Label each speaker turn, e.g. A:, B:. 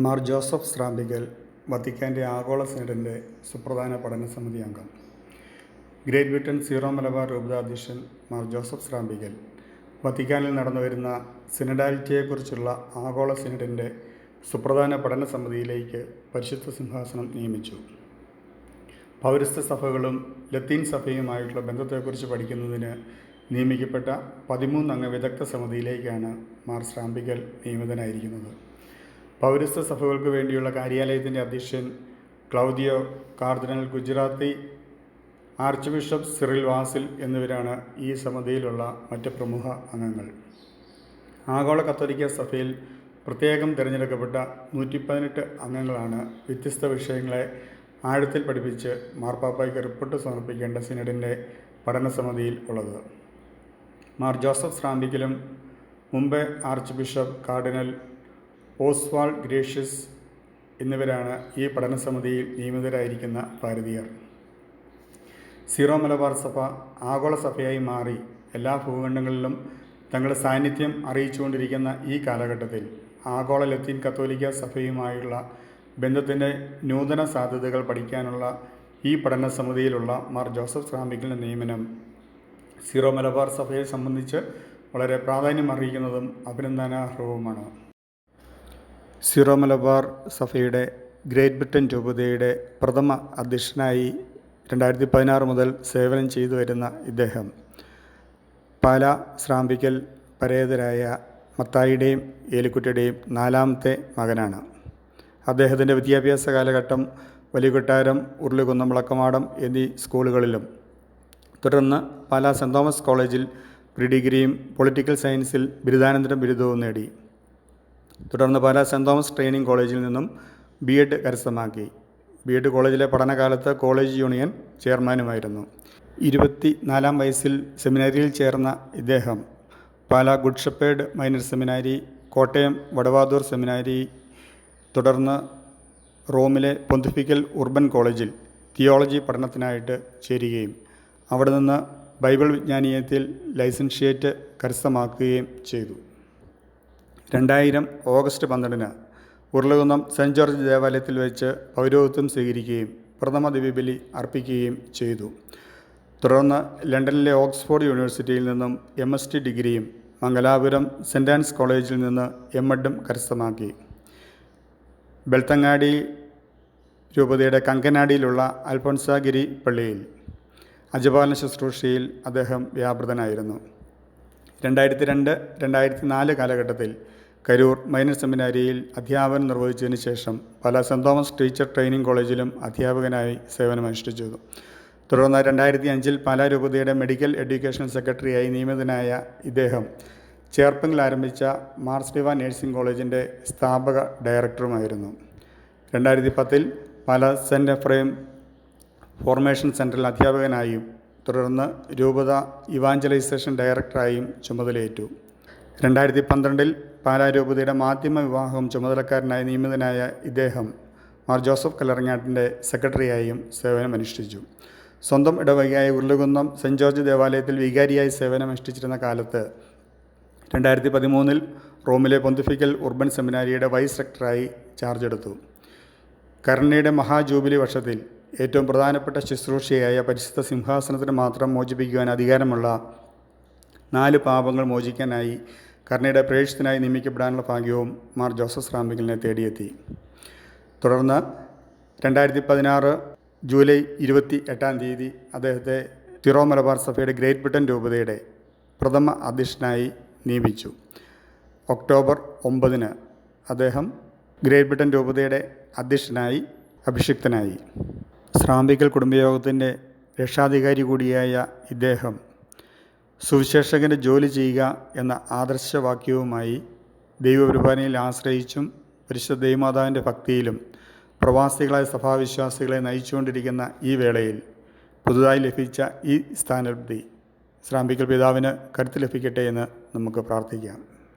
A: Mar Joseph Srampickal വത്തിക്കാന്റെ ആഗോള സിനഡിന്റെ സുപ്രധാന പഠന സമിതി അംഗം. ഗ്രേറ്റ് ബ്രിട്ടൻ സീറോ മലബാർ രൂപതാധ്യക്ഷൻ മാർ ജോസഫ് സ്രാമ്പിക്കൽ വത്തിക്കാനിൽ നടന്നുവരുന്ന സിനഡാലിറ്റിയെക്കുറിച്ചുള്ള ആഗോള സിനഡിന്റെ സുപ്രധാന പഠന സമിതിയിലേക്ക് പരിശുദ്ധ സിംഹാസനം നിയമിച്ചു. പൗരസ്ത്യ സഭകളും ലത്തീൻ സഭയുമായിട്ടുള്ള ബന്ധത്തെക്കുറിച്ച് പഠിക്കുന്നതിന് നിയമിക്കപ്പെട്ട പതിമൂന്നംഗ വിദഗ്ധ സമിതിയിലേക്കാണ് മാർ ശ്രാമ്പിക്കൽ നിയമിതനായിരിക്കുന്നത്. പൗരസ്ത്യ സഭകൾക്ക് വേണ്ടിയുള്ള കാര്യാലയത്തിന്റെ അധ്യക്ഷൻ Claudio cardinal Gugerotti archbishop Cyril Vasil എന്നിവരാണ് ഈ സമിതിയിലുള്ള മറ്റ് പ്രമുഖ അംഗങ്ങൾ. ആഗോള കത്തോലിക്ക സഭയിൽ പ്രത്യേകം തിരഞ്ഞെടുക്കപ്പെട്ട നൂറ്റി പതിനെട്ട് അംഗങ്ങളാണ് വ്യത്യസ്ത വിഷയങ്ങളെ ആഴത്തിൽ പഠിപ്പിച്ച് മാർപ്പാപ്പായ്ക്ക് റിപ്പോർട്ട് സമർപ്പിക്കേണ്ട സിനഡിന്റെ പഠന സമിതിയിൽ ഉള്ളത്. മാർ ജോസഫ് ശ്രാമ്പിക്കലും Mumbai archbishop cardinal Oswald Gracias എന്നിവരാണ് ഈ പഠനസമിതിയിൽ നിയമിതരായിരിക്കുന്ന ഭാരതീയർ. സീറോ മലബാർ സഭ ആഗോള സഭയായി മാറി എല്ലാ ഭൂഖണ്ഡങ്ങളിലും തങ്ങളുടെ സാന്നിധ്യം അറിയിച്ചുകൊണ്ടിരിക്കുന്ന ഈ കാലഘട്ടത്തിൽ ആഗോള ലത്തീൻ കത്തോലിക്ക സഭയുമായുള്ള ബന്ധത്തിന്റെ നൂതന സാധ്യതകൾ പഠിക്കാനുള്ള ഈ പഠന സമിതിയിലുള്ള മാർ ജോസഫ് ശ്രാമ്പിക്കലിന്റെ നിയമനം സീറോ മലബാർ സഭയെ സംബന്ധിച്ച് വളരെ പ്രാധാന്യം അറിയിക്കുന്നതും അഭിനന്ദനാർഹവുമാണ്. സീറോ മലബാർ സഭയുടെ ഗ്രേറ്റ് ബ്രിട്ടൻ രൂപതയുടെ പ്രഥമ അധ്യക്ഷനായി രണ്ടായിരത്തി പതിനാറ് മുതൽ സേവനം ചെയ്തു വരുന്ന ഇദ്ദേഹം പാല ശ്രാമ്പിക്കൽ പരേതരായ മത്തായിയുടെയും ഏലിക്കുട്ടിയുടെയും നാലാമത്തെ മകനാണ്. അദ്ദേഹത്തിന്റെ വിദ്യാഭ്യാസ കാലഘട്ടം വലിയകൊട്ടാരം ഉരുളികുന്നം വിളക്കമാടം എന്നീ സ്കൂളുകളിലും. തുടർന്ന് പാലാ സെന്റ് തോമസ് കോളേജിൽ പ്രീ ഡിഗ്രിയും പൊളിറ്റിക്കൽ സയൻസിൽ ബിരുദാനന്തര ബിരുദവും നേടി. തുടർന്ന് പാലാ സെന്റ് തോമസ് ട്രെയിനിങ് കോളേജിൽ നിന്നും ബി എഡ് കരസ്ഥമാക്കി. ബി എഡ് കോളേജിലെ പഠനകാലത്ത് കോളേജ് യൂണിയൻ ചെയർമാനുമായിരുന്നു. ഇരുപത്തി നാലാം വയസ്സിൽ സെമിനാരിയിൽ ചേർന്ന ഇദ്ദേഹം പാലാ ഗുഡ് ഷെപ്പേർഡ് മൈനർ സെമിനാരി കോട്ടയം വടവാതൂർ സെമിനാരി തുടർന്ന് റോമിലെ പൊന്തിഫിക്കൽ ഉർബൻ കോളേജിൽ തിയോളജി പഠനത്തിനായിട്ട് ചേരുകയും അവിടെ നിന്ന് ബൈബിൾ വിജ്ഞാനീയത്തിൽ ലൈസൻഷ്യേറ്റ് കരസ്ഥമാക്കുകയും ചെയ്തു. രണ്ടായിരം ഓഗസ്റ്റ് പന്ത്രണ്ടിന് ഉരുളകുന്നം സെന്റ് ജോർജ് ദേവാലയത്തിൽ വെച്ച് പൗരോഹിത്വം സ്വീകരിക്കുകയും പ്രഥമ ദിവ്യബലി അർപ്പിക്കുകയും ചെയ്തു. തുടർന്ന് ലണ്ടനിലെ ഓക്സ്ഫോർഡ് യൂണിവേഴ്സിറ്റിയിൽ നിന്നും എം എസ് ടി ഡിഗ്രിയും മംഗലാപുരം സെന്റ് ആൻസ് കോളേജിൽ നിന്ന് എം എഡും കരസ്ഥമാക്കി. ബെൽത്തങ്ങാടി രൂപതയുടെ കങ്കനാടിയിലുള്ള അൽഫോൻസാഗിരി പള്ളിയിൽ അജപാലന ശുശ്രൂഷയിൽ അദ്ദേഹം വ്യാപൃതനായിരുന്നു. രണ്ടായിരത്തി രണ്ട് രണ്ടായിരത്തി നാല് കാലഘട്ടത്തിൽ കരൂർ മൈനർ സെമിനാരിയിൽ അധ്യാപനം നിർവഹിച്ചതിന് ശേഷം പല സെന്റ് തോമസ് ടീച്ചർ ട്രെയിനിങ് കോളേജിലും അധ്യാപകനായി സേവനമനുഷ്ഠിച്ചു. തുടർന്ന് രണ്ടായിരത്തി അഞ്ചിൽ പാലാ രൂപതയുടെ മെഡിക്കൽ എഡ്യൂക്കേഷൻ സെക്രട്ടറിയായി നിയമിതനായ ഇദ്ദേഹം ചേർപ്പങ്ങിൽ ആരംഭിച്ച മാർസ് ഡിവ നഴ്സിംഗ് കോളേജിന്റെ സ്ഥാപക ഡയറക്ടറുമായിരുന്നു. രണ്ടായിരത്തി പത്തിൽ പാല സെന്റ് എഫ്രൈം ഫോർമേഷൻ സെന്ററിൽ അധ്യാപകനായും തുടർന്ന് രൂപത ഇവാഞ്ചലൈസേഷൻ ഡയറക്ടറായും ചുമതലയേറ്റു. രണ്ടായിരത്തി പന്ത്രണ്ടിൽ പാലാ രൂപതയുടെ മാധ്യമ വിവാഹം ചുമതലക്കാരനായി നിയമിതനായ ഇദ്ദേഹം മാർ ജോസഫ് കല്ലറങ്ങാട്ടിന്റെ സെക്രട്ടറിയായും സേവനമനുഷ്ഠിച്ചു. സ്വന്തം ഇടവകയായ ഉരുളുകുന്നം സെന്റ് ജോർജ് ദേവാലയത്തിൽ വികാരിയായി സേവനമനുഷ്ഠിച്ചിരുന്ന കാലത്ത് രണ്ടായിരത്തി പതിമൂന്നിൽ റോമിലെ പൊന്തിഫിക്കൽ ഉർബൻ സെമിനാരിയുടെ വൈസ് റെക്ടറായി ചാർജ് എടുത്തു. കരുണയുടെ മഹാജൂബിലി വർഷത്തിൽ ഏറ്റവും പ്രധാനപ്പെട്ട ശുശ്രൂഷയായ പരിശുദ്ധ സിംഹാസനത്തിന് മാത്രം മോചിപ്പിക്കുവാൻ അധികാരമുള്ള നാല് പാപങ്ങൾ മോചിക്കാനായി കരുണയുടെ പ്രേക്ഷത്തിനായി നിയമിക്കപ്പെടാനുള്ള ഭാഗ്യവും മാർ ജോസഫ് റാമ്പിക്കലിനെ തേടിയെത്തി. തുടർന്ന് രണ്ടായിരത്തി പതിനാറ് ജൂലൈ ഇരുപത്തി എട്ടാം തീയതി അദ്ദേഹത്തെ തിറോ മലബാർ സഭയുടെ ഗ്രേറ്റ് ബ്രിട്ടൻ രൂപതയുടെ പ്രഥമ അധ്യക്ഷനായി നിയമിച്ചു. ഒക്ടോബർ ഒമ്പതിന് അദ്ദേഹം ഗ്രേറ്റ് ബ്രിട്ടൻ രൂപതയുടെ അധ്യക്ഷനായി അഭിഷിക്തനായി. ശ്രാമ്പിക്കൽ കുടുംബയോഗത്തിന്റെ രക്ഷാധികാരി കൂടിയായ ഇദ്ദേഹം സുവിശേഷകന്റെ ജോലി ചെയ്യുക എന്ന ആദർശവാക്യവുമായി ദൈവപരിപാലനയിൽ ആശ്രയിച്ചും പരിശുദ്ധ ദൈവമാതാവിന്റെ ഭക്തിയിലും പ്രവാസികളായ സഭാവിശ്വാസികളെ നയിച്ചുകൊണ്ടിരിക്കുന്ന ഈ വേളയിൽ പുതുതായി ലഭിച്ച ഈ സ്ഥാനലബ്ധി ശ്രാമ്പിക്കൽ പിതാവിന് കരുത്ത് ലഭിക്കട്ടെ എന്ന് നമുക്ക് പ്രാർത്ഥിക്കാം.